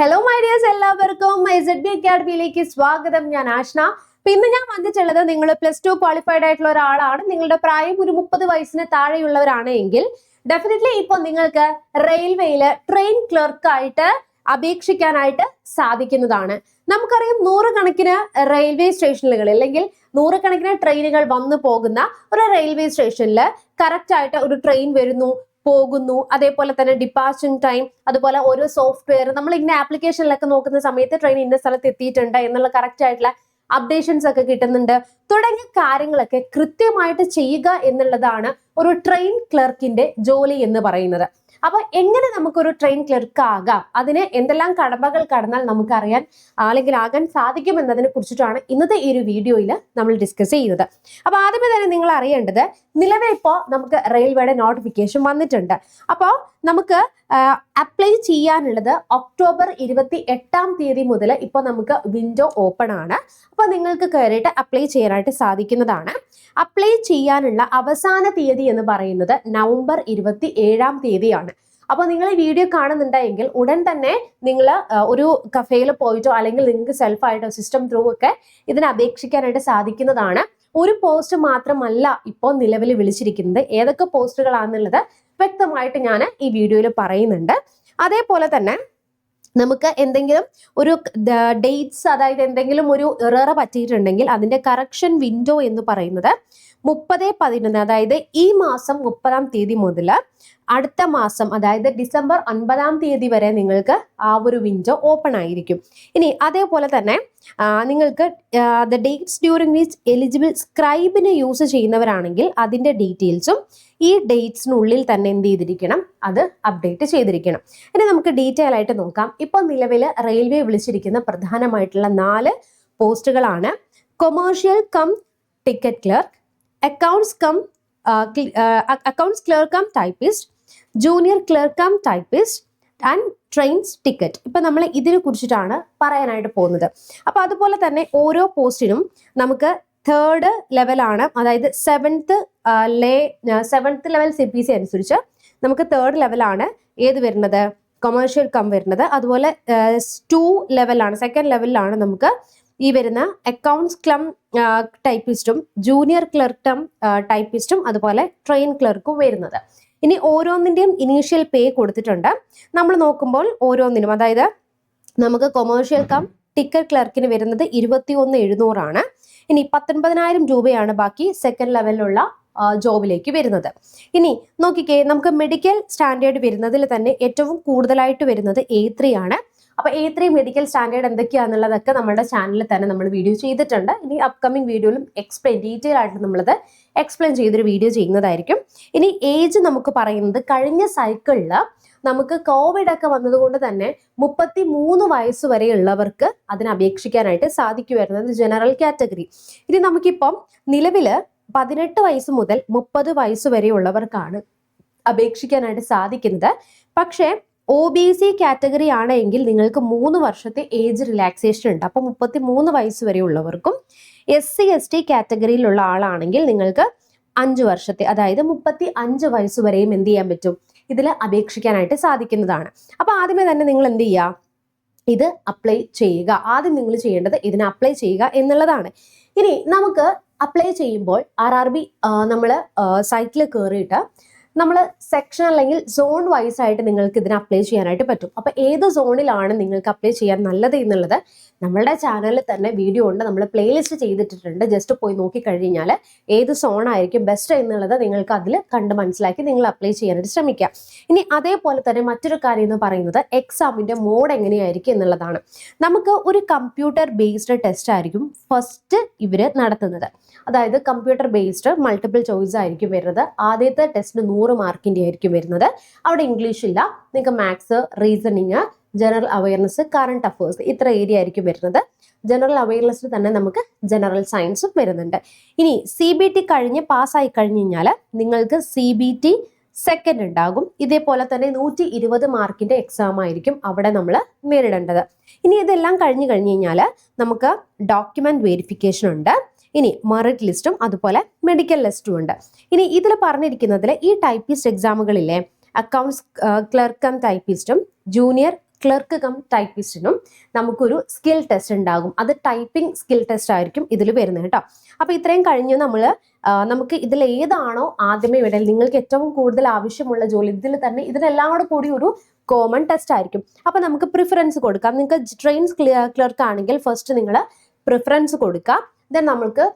Hello my dears എല്ലാവർക്കും S B അക്കാഡമിയിലേക്ക് സ്വാഗതം. ഞാൻ ആഷ്ന. പിന്നെ ഞാൻ വന്നിട്ടുള്ളത് നിങ്ങൾ പ്ലസ് ടു ക്വാളിഫൈഡ് ആയിട്ടുള്ള ഒരാളാണ്. നിങ്ങളുടെ പ്രായം ഒരു മുപ്പത് വയസ്സിന് താഴെയുള്ളവരാണ് എങ്കിൽ ഡെഫിനറ്റ്ലി ഇപ്പൊ നിങ്ങൾക്ക് റെയിൽവേയിൽ ട്രെയിൻ ക്ലർക്കായിട്ട് അപേക്ഷിക്കാനായിട്ട് സാധിക്കുന്നതാണ്. നമുക്കറിയാം നൂറുകണക്കിന് റെയിൽവേ സ്റ്റേഷനുകൾ അല്ലെങ്കിൽ നൂറുകണക്കിന് ട്രെയിനുകൾ വന്നു പോകുന്ന ഒരു റെയിൽവേ സ്റ്റേഷനിൽ കറക്റ്റ് ആയിട്ട് ഒരു ട്രെയിൻ വരുന്നു. പോകുന്നു. അതേപോലെ തന്നെ ഡിപ്പാർച്ചറിംഗ് ടൈം അതുപോലെ ഓരോ സോഫ്റ്റ്വെയർ നമ്മൾ ഇങ്ങനെ ആപ്ലിക്കേഷനിലൊക്കെ നോക്കുന്ന സമയത്ത് ട്രെയിൻ ഇന്ന സ്ഥലത്ത് എത്തിയിട്ടുണ്ട് എന്നുള്ള കറക്റ്റ് ആയിട്ടുള്ള അപ്ഡേഷൻസ് ഒക്കെ കിട്ടുന്നുണ്ട്. തുടങ്ങിയ കാര്യങ്ങളൊക്കെ കൃത്യമായിട്ട് ചെയ്യുക എന്നുള്ളതാണ് ഒരു ട്രെയിൻ ക്ലർക്കിന്റെ ജോലി എന്ന് പറയുന്നത്. അപ്പൊ എങ്ങനെ നമുക്കൊരു ട്രെയിൻ ക്ലർക്ക് ആകാം? അതിന് എന്തെല്ലാം കടമ്പകൾ കടന്നാൽ നമുക്കറിയാൻ അല്ലെങ്കിൽ ആകാൻ സാധിക്കും എന്നതിനെ കുറിച്ചിട്ടാണ് ഇന്നത്തെ ഈ ഒരു വീഡിയോയിൽ നമ്മൾ ഡിസ്കസ് ചെയ്യുന്നത്. അപ്പൊ ആദ്യമേ തന്നെ നിങ്ങൾ അറിയേണ്ടത് നിലവിൽ ഇപ്പോൾ നമുക്ക് റെയിൽവേയുടെ നോട്ടിഫിക്കേഷൻ വന്നിട്ടുണ്ട്. അപ്പോൾ നമുക്ക് അപ്ലൈ ചെയ്യാനുള്ളത് ഒക്ടോബർ ഇരുപത്തി എട്ടാം തീയതി മുതൽ ഇപ്പോൾ നമുക്ക് വിൻഡോ ഓപ്പൺ ആണ്. അപ്പോൾ നിങ്ങൾക്ക് കയറിയിട്ട് അപ്ലൈ ചെയ്യാനായിട്ട് സാധിക്കുന്നതാണ്. അപ്ലൈ ചെയ്യാനുള്ള അവസാന തീയതി എന്ന് പറയുന്നത് നവംബർ ഇരുപത്തി ഏഴാം തീയതിയാണ്. അപ്പോൾ നിങ്ങൾ ഈ വീഡിയോ കാണുന്നുണ്ടെങ്കിൽ ഉടൻ തന്നെ നിങ്ങൾ ഒരു കഫേയിൽ പോയിട്ടോ അല്ലെങ്കിൽ നിങ്ങൾക്ക് സെൽഫായിട്ടോ സിസ്റ്റം ത്രൂ ഒക്കെ ഇതിന് അപേക്ഷിക്കാനായിട്ട് സാധിക്കുന്നതാണ്. ഒരു പോസ്റ്റ് മാത്രമല്ല ഇപ്പോൾ നിലവിൽ വിളിച്ചിരിക്കുന്നത്. ഏതൊക്കെ പോസ്റ്റുകളാണെന്നുള്ളത് വ്യക്തമായിട്ട് ഞാൻ ഈ വീഡിയോയിൽ പറയുന്നുണ്ട്. അതേപോലെ തന്നെ നമുക്ക് എന്തെങ്കിലും ഒരു ഡേറ്റ്സ് അതായത് എന്തെങ്കിലും ഒരു എറർ പറ്റിയിട്ടുണ്ടെങ്കിൽ അതിന്റെ കറക്ഷൻ വിൻഡോ എന്ന് പറയുന്നത് മുപ്പത് പതിനൊന്ന് അതായത് ഈ മാസം മുപ്പതാം തീയതി മുതൽ അടുത്ത മാസം അതായത് ഡിസംബർ ഒൻപതാം തീയതി വരെ നിങ്ങൾക്ക് ആ ഒരു വിൻഡോ ഓപ്പൺ ആയിരിക്കും. ഇനി അതേപോലെ തന്നെ നിങ്ങൾക്ക് the dates during which eligible സ്ക്രൈബിന് use ചെയ്യുന്നവരാണെങ്കിൽ അതിന്റെ ഡീറ്റെയിൽസും ഈ ഡേറ്റ്സിനുള്ളിൽ തന്നെ എന്ത് ചെയ്തിരിക്കണം? അത് അപ്ഡേറ്റ് ചെയ്തിരിക്കണം. ഇനി നമുക്ക് ഡീറ്റെയിൽ ആയിട്ട് നോക്കാം. ഇപ്പോൾ നിലവിൽ റെയിൽവേ വിളിച്ചിരിക്കുന്ന പ്രധാനമായിട്ടുള്ള നാല് പോസ്റ്റുകളാണ് commercial cum ticket clerk accounts cum accounts clerk cum typist junior clerk cum typist and trains ticket ഇപ്പം നമ്മൾ ഇതിനെ കുറിച്ചിട്ടാണ് പറയാനായിട്ട് പോകുന്നത്. അപ്പോൾ അതുപോലെ തന്നെ ഓരോ പോസ്റ്റിനും നമുക്ക് തേർഡ് ലെവലാണ് അതായത് സെവൻത്ത് ലേ seventh level C P C അനുസരിച്ച് നമുക്ക് തേർഡ് ലെവലാണ് ഏത് വരുന്നത്? കൊമേഴ്ഷ്യൽ കം വരുന്നത്. അതുപോലെ ടു ലെവലാണ് സെക്കൻഡ് ലെവലിലാണ് നമുക്ക് ഈ വരുന്ന അക്കൗണ്ട്സ് ക്ലം ടൈപ്പിസ്റ്റും ജൂനിയർ ക്ലർക്ക് ടം ടൈപ്പിസ്റ്റും അതുപോലെ ട്രെയിൻ ക്ലർക്കും വരുന്നത്. ഇനി ഓരോന്നിന്റെയും ഇനീഷ്യൽ പേ കൊടുത്തിട്ടുണ്ട്. നമ്മൾ നോക്കുമ്പോൾ ഓരോന്നിനും അതായത് നമുക്ക് കൊമേഴ്ഷ്യൽ കം ടിക്കറ്റ് ക്ലർക്കിന് വരുന്നത് ഇരുപത്തി ഒന്ന് എഴുന്നൂറാണ്. ഇനി പത്തൊൻപതിനായിരം രൂപയാണ് ബാക്കി സെക്കൻഡ് ലെവലിലുള്ള ജോബിലേക്ക് വരുന്നത്. ഇനി നോക്കിക്കേ നമുക്ക് മെഡിക്കൽ സ്റ്റാൻഡേർഡ് വരുന്നതിൽ തന്നെ ഏറ്റവും കൂടുതലായിട്ട് വരുന്നത് എ ത്രീ ആണ്. അപ്പൊ എ ത്രീ മെഡിക്കൽ സ്റ്റാൻഡേർഡ് എന്തൊക്കെയാണെന്നുള്ളതൊക്കെ നമ്മുടെ ചാനലിൽ തന്നെ നമ്മൾ വീഡിയോ ചെയ്തിട്ടുണ്ട്. ഇനി അപ്കമിംഗ് വീഡിയോയിലും എക്സ്പ്ലെയിൻ ഡീറ്റെയിൽ ആയിട്ട് നമ്മളത് എക്സ്പ്ലെയിൻ ചെയ്തൊരു വീഡിയോ ചെയ്യുന്നതായിരിക്കും. ഇനി ഏജ് നമുക്ക് പറയുന്നത് കഴിഞ്ഞ സൈക്കിളിൽ നമുക്ക് കോവിഡ് ഒക്കെ വന്നതുകൊണ്ട് തന്നെ മുപ്പത്തി മൂന്ന് വയസ്സ് വരെയുള്ളവർക്ക് അതിന് അപേക്ഷിക്കാനായിട്ട് സാധിക്കുമായിരുന്നത് ജനറൽ കാറ്റഗറി ഇനി നമുക്കിപ്പം നിലവിൽ പതിനെട്ട് വയസ്സ് മുതൽ മുപ്പത് വയസ്സ് വരെയുള്ളവർക്കാണ് അപേക്ഷിക്കാനായിട്ട് സാധിക്കുന്നത്. പക്ഷേ ഒ ബി സി കാറ്റഗറി ആണെങ്കിൽ നിങ്ങൾക്ക് മൂന്ന് വർഷത്തെ ഏജ് റിലാക്സേഷൻ ഉണ്ട്. അപ്പോൾ മുപ്പത്തി മൂന്ന് വയസ്സ് വരെ ഉള്ളവർക്കും എസ് സി എസ് ടി കാറ്റഗറിയിലുള്ള ആളാണെങ്കിൽ നിങ്ങൾക്ക് അഞ്ച് വർഷത്തെ അതായത് മുപ്പത്തി അഞ്ച് വയസ്സ് വരെയും എന്ത് ചെയ്യാൻ പറ്റും? ഇതിൽ അപേക്ഷിക്കാനായിട്ട് സാധിക്കുന്നതാണ്. അപ്പോൾ ആദ്യമേ തന്നെ നിങ്ങൾ എന്ത് ചെയ്യുക ഇത് അപ്ലൈ ചെയ്യുക. ആദ്യം നിങ്ങൾ ചെയ്യേണ്ടത് ഇതിന് അപ്ലൈ ചെയ്യുക എന്നുള്ളതാണ്. ഇനി നമുക്ക് അപ്ലൈ ചെയ്യുമ്പോൾ ആർ ആർ ബി നമ്മൾ സൈറ്റിൽ കയറിയിട്ട് നമ്മൾ സെക്ഷൻ അല്ലെങ്കിൽ സോൺ വൈസ് ആയിട്ട് നിങ്ങൾക്ക് ഇതിന് അപ്ലൈ ചെയ്യാനായിട്ട് പറ്റും. അപ്പോൾ ഏത് സോണിലാണ് നിങ്ങൾക്ക് അപ്ലൈ ചെയ്യാൻ നല്ലത് എന്നുള്ളത് നമ്മളുടെ ചാനലിൽ തന്നെ വീഡിയോ ഉണ്ട്. നമ്മൾ പ്ലേലിസ്റ്റ് ചെയ്തിട്ടിട്ടുണ്ട്. ജസ്റ്റ് പോയി നോക്കി കഴിഞ്ഞാൽ ഏത് സോൺ ആയിരിക്കും ബെസ്റ്റ് എന്നുള്ളത് നിങ്ങൾക്ക് അതിൽ കണ്ട് മനസ്സിലാക്കി നിങ്ങൾ അപ്ലൈ ചെയ്യാനായിട്ട് ശ്രമിക്കാം ഇനി അതേപോലെ തന്നെ മറ്റൊരു കാര്യം എന്ന് പറയുന്നത് എക്സാമിന്റെ മോഡ് എങ്ങനെയായിരിക്കും എന്നുള്ളതാണ്. നമുക്ക് ഒരു കമ്പ്യൂട്ടർ ബേസ്ഡ് ടെസ്റ്റ് ആയിരിക്കും ഫസ്റ്റ് ഇവർ നടത്തുന്നത്. അതായത് കമ്പ്യൂട്ടർ ബേസ്ഡ് മൾട്ടിപ്പിൾ ചോയ്സ് ആയിരിക്കും വരുന്നത്. ആദ്യത്തെ ടെസ്റ്റിന് നൂറ് മാർക്കിന്റെ ആയിരിക്കും വരുന്നത്. അവിടെ ഇംഗ്ലീഷ് ഇല്ല. നിങ്ങൾക്ക് maths reasoning general awareness current affairs ഇത്ര ഏരിയ ആയിരിക്കും വരുന്നത്. ജനറൽ അവയർനെസ്സിൽ തന്നെ നമുക്ക് ജനറൽ സയൻസും വരുന്നുണ്ട്. ഇനി സി ബി ടി കഴിഞ്ഞ് പാസ്സായി കഴിഞ്ഞ് കഴിഞ്ഞാൽ നിങ്ങൾക്ക് സി ബി ടി സെക്കൻഡ് ഉണ്ടാകും. ഇതേപോലെ തന്നെ നൂറ്റി ഇരുപത് മാർക്കിന്റെ എക്സാം ആയിരിക്കും അവിടെ നമ്മൾ നേരിടേണ്ടത്. ഇനി ഇതെല്ലാം കഴിഞ്ഞു കഴിഞ്ഞ് കഴിഞ്ഞാൽ നമുക്ക് ഡോക്യുമെന്റ് വെരിഫിക്കേഷൻ ഉണ്ട്. ഇനി മെറിറ്റ് ലിസ്റ്റും അതുപോലെ മെഡിക്കൽ ലിസ്റ്റും ഉണ്ട്. ഇനി ഇതിൽ പറഞ്ഞിരിക്കുന്നതിൽ ഈ ടൈപ്പിസ്റ്റ് എക്സാമുകളിലെ അക്കൗണ്ട്സ് ക്ലർക്ക് കം ടൈപ്പിസ്റ്റും ജൂനിയർ ക്ലർക്ക് കം ടൈപ്പിസ്റ്റിനും നമുക്കൊരു സ്കിൽ ടെസ്റ്റ് ഉണ്ടാകും. അത് ടൈപ്പിംഗ് സ്കിൽ ടെസ്റ്റ് ആയിരിക്കും ഇതിൽ വരുന്നത് കേട്ടോ. അപ്പോൾ ഇത്രയും കഴിഞ്ഞ് നമ്മൾ നമുക്ക് ഇതിൽ ഏതാണോ ആദ്യമേ വിടൽ നിങ്ങൾക്ക് ഏറ്റവും കൂടുതൽ ആവശ്യമുള്ള ജോലി ഇതിൽ തന്നെ ഇതിനെല്ലാം കൂടെ ഒരു കോമൺ ടെസ്റ്റ് ആയിരിക്കും. അപ്പോൾ നമുക്ക് പ്രിഫറൻസ് കൊടുക്കാം. നിങ്ങൾക്ക് ട്രെയിൻസ് ക്ലർക്ക് ആണെങ്കിൽ ഫസ്റ്റ് നിങ്ങൾ പ്രിഫറൻസ് കൊടുക്കാം. ദെൻ നമ്മൾക്ക്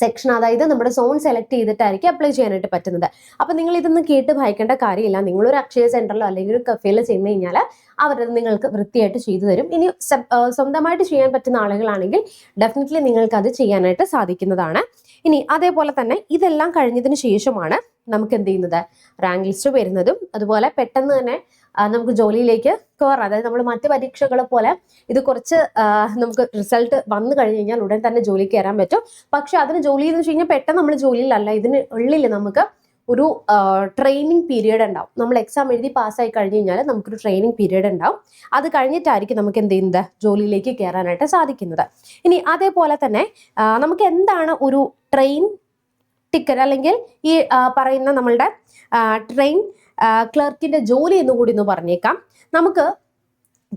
സെക്ഷൻ അതായത് നമ്മുടെ സോൺ സെലക്ട് ചെയ്തിട്ടായിരിക്കും അപ്ലൈ ചെയ്യാനായിട്ട് പറ്റുന്നത്. അപ്പോൾ നിങ്ങൾ ഇതൊന്നും കേട്ട് ഭയക്കേണ്ട കാര്യമില്ല. നിങ്ങളൊരു അക്ഷയ സെന്ററിലോ അല്ലെങ്കിൽ ഒരു കഫേയിലോ ചെന്ന് കഴിഞ്ഞാൽ അവരത് നിങ്ങൾക്ക് വൃത്തിയായിട്ട് ചെയ്തു തരും. ഇനി സ്വന്തമായിട്ട് ചെയ്യാൻ പറ്റുന്ന ആളുകളാണെങ്കിൽ ഡെഫിനറ്റ്ലി നിങ്ങൾക്ക് അത് ചെയ്യാനായിട്ട് സാധിക്കുന്നതാണ്. ഇനി അതേപോലെ തന്നെ ഇതെല്ലാം കഴിഞ്ഞതിന് ശേഷമാണ് നമുക്ക് എന്ത് ചെയ്യുന്നത്? റാങ്ക് ലിസ്റ്റ് വരുന്നതും അതുപോലെ പെട്ടെന്ന് തന്നെ നമുക്ക് ജോലിയിലേക്ക് കയറാം അതായത് നമ്മൾ മറ്റ് പരീക്ഷകളെ പോലെ ഇത് കുറച്ച് നമുക്ക് റിസൾട്ട് വന്നു കഴിഞ്ഞ് കഴിഞ്ഞാൽ ഉടൻ തന്നെ ജോലിക്ക് കയറാൻ പറ്റും. പക്ഷെ അതിന് ജോലി എന്ന് വെച്ച് കഴിഞ്ഞാൽ പെട്ടെന്ന് നമ്മൾ ജോലിയിലല്ല. ഇതിന് ഉള്ളിൽ നമുക്ക് ഒരു ട്രെയിനിങ് പീരീഡ് ഉണ്ടാവും. നമ്മൾ എക്സാം എഴുതി പാസ്സായി കഴിഞ്ഞ് കഴിഞ്ഞാൽ നമുക്കൊരു ട്രെയിനിങ് പീരീഡ് ഉണ്ടാവും. അത് കഴിഞ്ഞിട്ടായിരിക്കും നമുക്ക് എന്ത് ചെയ്യുന്നത്? ജോലിയിലേക്ക് കയറാനായിട്ട് സാധിക്കുന്നത്. ഇനി അതേപോലെ തന്നെ നമുക്ക് എന്താണ് ഒരു ട്രെയിൻ ടിക്കറ്റ് അല്ലെങ്കിൽ ഈ പറയുന്ന നമ്മളുടെ ട്രെയിൻ ക്ലർക്കിന്റെ ജോലി എന്ന് കൂടി ഒന്ന് പറഞ്ഞേക്കാം. നമുക്ക്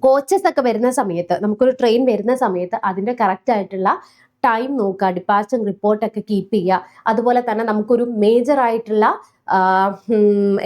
കോച്ചസ് ഒക്കെ വരുന്ന സമയത്ത് നമുക്കൊരു ട്രെയിൻ വരുന്ന സമയത്ത് അതിന്റെ കറക്റ്റ് ആയിട്ടുള്ള ടൈം നോക്കുക ഡിപ്പാർച്ചർ റിപ്പോർട്ടൊക്കെ കീപ്പ് ചെയ്യുക. അതുപോലെ തന്നെ നമുക്കൊരു മേജർ ആയിട്ടുള്ള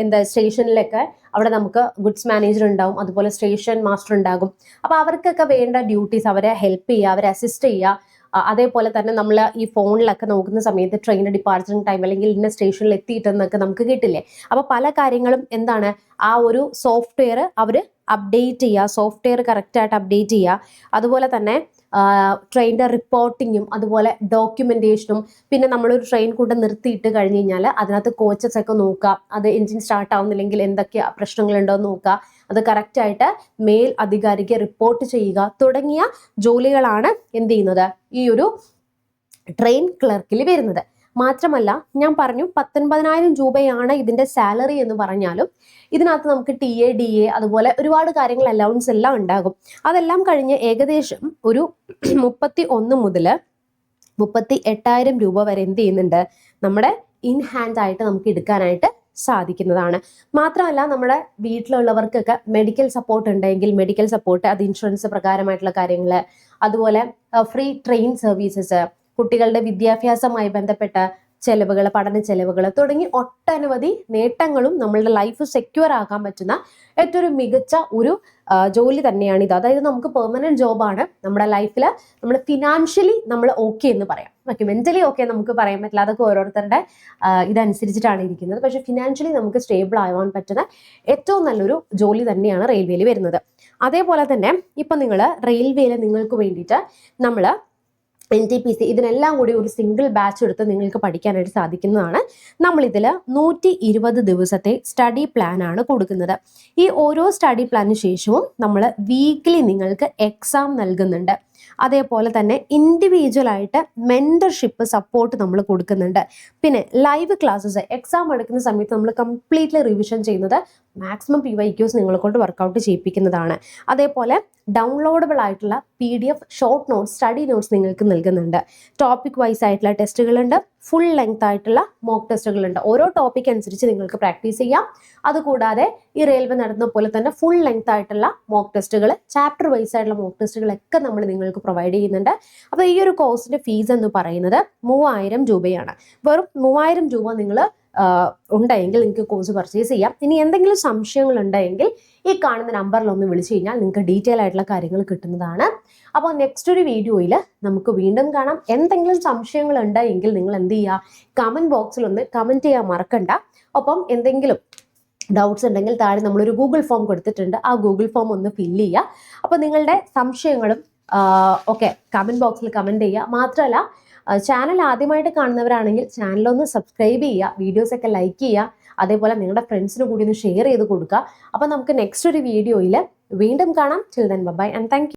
എന്താ സ്റ്റേഷനിലൊക്കെ അവിടെ നമുക്ക് ഗുഡ്സ് മാനേജർ ഉണ്ടാവും. അതുപോലെ സ്റ്റേഷൻ മാസ്റ്റർ ഉണ്ടാകും. അപ്പോൾ അവർക്കൊക്കെ വേണ്ട ഡ്യൂട്ടീസ് അവരെ ഹെൽപ്പ് ചെയ്യുക അവരെ അസിസ്റ്റ് ചെയ്യുക. അതേപോലെ തന്നെ നമ്മൾ ഈ ഫോണിലൊക്കെ നോക്കുന്ന സമയത്ത് ട്രെയിനിന്റെ ഡിപ്പാർച്ചറിങ് ടൈം അല്ലെങ്കിൽ ഇന്ന സ്റ്റേഷനിൽ എത്തിയിട്ടെന്നൊക്കെ നമുക്ക് കിട്ടില്ലേ? അപ്പോൾ പല കാര്യങ്ങളും എന്താണ് ആ ഒരു സോഫ്റ്റ്വെയർ അവർ അപ്ഡേറ്റ് ചെയ്യുക സോഫ്റ്റ്വെയർ കറക്റ്റായിട്ട് അപ്ഡേറ്റ് ചെയ്യുക. അതുപോലെ തന്നെ ട്രെയിനിന്റെ റിപ്പോർട്ടിങ്ങും അതുപോലെ ഡോക്യുമെന്റേഷനും പിന്നെ നമ്മളൊരു ട്രെയിൻ കൂടെ നിർത്തിയിട്ട് കഴിഞ്ഞ് കഴിഞ്ഞാൽ അതിനകത്ത് കോച്ചസ് ഒക്കെ നോക്കുക അത് എൻജിൻ സ്റ്റാർട്ട് ആവുന്നില്ലെങ്കിൽ എന്തൊക്കെ പ്രശ്നങ്ങളുണ്ടോ എന്ന് നോക്കുക അത് കറക്റ്റായിട്ട് മേൽ അധികാരിക്ക് റിപ്പോർട്ട് ചെയ്യുക. തുടങ്ങിയ ജോലികളാണ് എന്ത് ചെയ്യുന്നത്? ഈ ഒരു ട്രെയിൻ ക്ലർക്കിൽ വരുന്നത്. മാത്രമല്ല ഞാൻ പറഞ്ഞു പത്തൊൻപതിനായിരം രൂപയാണ് ഇതിന്റെ സാലറി എന്ന് പറഞ്ഞാലും ഇതിനകത്ത് നമുക്ക് ടി എ ഡി എ അതുപോലെ ഒരുപാട് കാര്യങ്ങൾ അലൗൺസ് എല്ലാം ഉണ്ടാകും. അതെല്ലാം കഴിഞ്ഞ് ഏകദേശം ഒരു മുപ്പത്തി ഒന്ന് മുതൽ മുപ്പത്തി എട്ടായിരം രൂപ വരെ എന്ത് ചെയ്യുന്നുണ്ട്? നമ്മുടെ ഇൻ ഹാൻഡ് ആയിട്ട് നമുക്ക് എടുക്കാനായിട്ട് സാധിക്കുന്നതാണ്. മാത്രമല്ല നമ്മുടെ വീട്ടിലുള്ളവർക്കൊക്കെ മെഡിക്കൽ സപ്പോർട്ട് ഉണ്ടെങ്കിൽ മെഡിക്കൽ സപ്പോർട്ട് അത് ഇൻഷുറൻസ് പ്രകാരമായിട്ടുള്ള കാര്യങ്ങൾ അതുപോലെ ഫ്രീ ട്രെയിൻ സർവീസസ് കുട്ടികളുടെ വിദ്യാഭ്യാസമായി ബന്ധപ്പെട്ട ചെലവുകൾ പഠന ചെലവുകൾ തുടങ്ങി ഒട്ടനവധി നേട്ടങ്ങളും നമ്മളുടെ ലൈഫ് സെക്യൂർ ആക്കാൻ പറ്റുന്ന ഏറ്റവും മികച്ച ഒരു ജോലി തന്നെയാണ് ഇത്. അതായത് നമുക്ക് പെർമനന്റ് ജോബാണ് നമ്മുടെ ലൈഫിൽ നമ്മൾ ഫിനാൻഷ്യലി നമ്മൾ ഓക്കെ എന്ന് പറയാം. ഓക്കെ മെന്റലി ഓക്കെ നമുക്ക് പറയാൻ പറ്റില്ല. അതൊക്കെ ഓരോരുത്തരുടെ ഇതനുസരിച്ചിട്ടാണ് ഇരിക്കുന്നത്. പക്ഷെ ഫിനാൻഷ്യലി നമുക്ക് സ്റ്റേബിൾ ആവാൻ പറ്റുന്ന ഏറ്റവും നല്ലൊരു ജോലി തന്നെയാണ് റെയിൽവേയിൽ വരുന്നത്. അതേപോലെ തന്നെ ഇപ്പം നിങ്ങൾ റെയിൽവേയിൽ നിങ്ങൾക്ക് വേണ്ടിയിട്ട് നമ്മൾ എൻ ടി പി സി ഇതിനെല്ലാം കൂടി ഒരു സിംഗിൾ ബാച്ച് എടുത്ത് നിങ്ങൾക്ക് പഠിക്കാനായിട്ട് സാധിക്കുന്നതാണ്. നമ്മളിതിൽ നൂറ്റി ഇരുപത് ദിവസത്തെ സ്റ്റഡി പ്ലാൻ ആണ് കൊടുക്കുന്നത്. ഈ ഓരോ സ്റ്റഡി പ്ലാനിന് ശേഷവും നമ്മൾ വീക്ക്ലി നിങ്ങൾക്ക് എക്സാം നൽകുന്നുണ്ട്. അതേപോലെ തന്നെ ഇൻഡിവിജ്വൽ ആയിട്ട് മെന്റർഷിപ്പ് സപ്പോർട്ട് നമ്മൾ കൊടുക്കുന്നുണ്ട്. പിന്നെ ലൈവ് ക്ലാസ്സസ് എക്സാം എടുക്കുന്ന സമയത്ത് നമ്മൾ കംപ്ലീറ്റ്ലി റിവിഷൻ ചെയ്യുന്നത് മാക്സിമം പി വൈ ക്യൂസ് നിങ്ങളെ കൊണ്ട് വർക്കൗട്ട് ചെയ്യിപ്പിക്കുന്നതാണ്. അതേപോലെ ഡൗൺലോഡബിൾ ആയിട്ടുള്ള P D F short notes study notes നിങ്ങൾക്ക് നൽകുന്നുണ്ട്. ടോപ്പിക് വൈസ് ആയിട്ടുള്ള ടെസ്റ്റുകളുണ്ട് ഫുൾ ലെങ്ത് ആയിട്ടുള്ള മോക്ക് ടെസ്റ്റുകളുണ്ട് ഓരോ ടോപ്പിക് അനുസരിച്ച് നിങ്ങൾക്ക് പ്രാക്ടീസ് ചെയ്യാം. അതുകൂടാതെ ഈ റെയിൽവേ നടന്ന പോലെ തന്നെ ഫുൾ ലെങ്ത് ആയിട്ടുള്ള മോക്ക് ടെസ്റ്റുകൾ ചാപ്റ്റർ വൈസ് ആയിട്ടുള്ള മോക്ക് ടെസ്റ്റുകളൊക്കെ നമ്മൾ നിങ്ങൾക്ക് പ്രൊവൈഡ് ചെയ്യുന്നുണ്ട്. അപ്പോൾ ഈ ഒരു കോഴ്സിന്റെ ഫീസ് എന്ന് പറയുന്നത് മൂവായിരം രൂപയാണ്. വെറും മൂവായിരം രൂപ നിങ്ങൾ ഉണ്ടെങ്കിൽ നിങ്ങൾക്ക് കോഴ്സ് പർച്ചേസ് ചെയ്യാം. ഇനി എന്തെങ്കിലും സംശയങ്ങൾ ഉണ്ടെങ്കിൽ ഈ കാണുന്ന നമ്പറിൽ ഒന്ന് വിളിച്ചു കഴിഞ്ഞാൽ നിങ്ങൾക്ക് ഡീറ്റെയിൽ ആയിട്ടുള്ള കാര്യങ്ങൾ കിട്ടുന്നതാണ്. അപ്പോൾ നെക്സ്റ്റ് ഒരു വീഡിയോയിൽ നമുക്ക് വീണ്ടും കാണാം. എന്തെങ്കിലും സംശയങ്ങൾ ഉണ്ടെങ്കിൽ നിങ്ങൾ എന്ത് ചെയ്യുക കമന്റ് ബോക്സിൽ ഒന്ന് കമന്റ് ചെയ്യാൻ മറക്കണ്ട. ഒപ്പം എന്തെങ്കിലും ഡൗട്ട്സ് ഉണ്ടെങ്കിൽ താഴെ നമ്മളൊരു ഗൂഗിൾ ഫോം കൊടുത്തിട്ടുണ്ട്. ആ ഗൂഗിൾ ഫോം ഒന്ന് ഫില്ല് ചെയ്യുക അപ്പോൾ നിങ്ങളുടെ സംശയങ്ങളും ഒക്കെ കമന്റ് ബോക്സിൽ കമന്റ് ചെയ്യുക മാത്രമല്ല ചാനൽ ആദ്യമായിട്ട് കാണുന്നവരാണെങ്കിൽ ചാനലൊന്ന് സബ്സ്ക്രൈബ് ചെയ്യുക വീഡിയോസൊക്കെ ലൈക്ക് ചെയ്യുക അതേപോലെ നിങ്ങളുടെ ഫ്രണ്ട്സിന് കൂടി ഒന്ന് ഷെയർ ചെയ്ത് കൊടുക്കുക അപ്പോൾ നമുക്ക് നെക്സ്റ്റ് ഒരു വീഡിയോയിൽ വീണ്ടും കാണാം. Children by and thank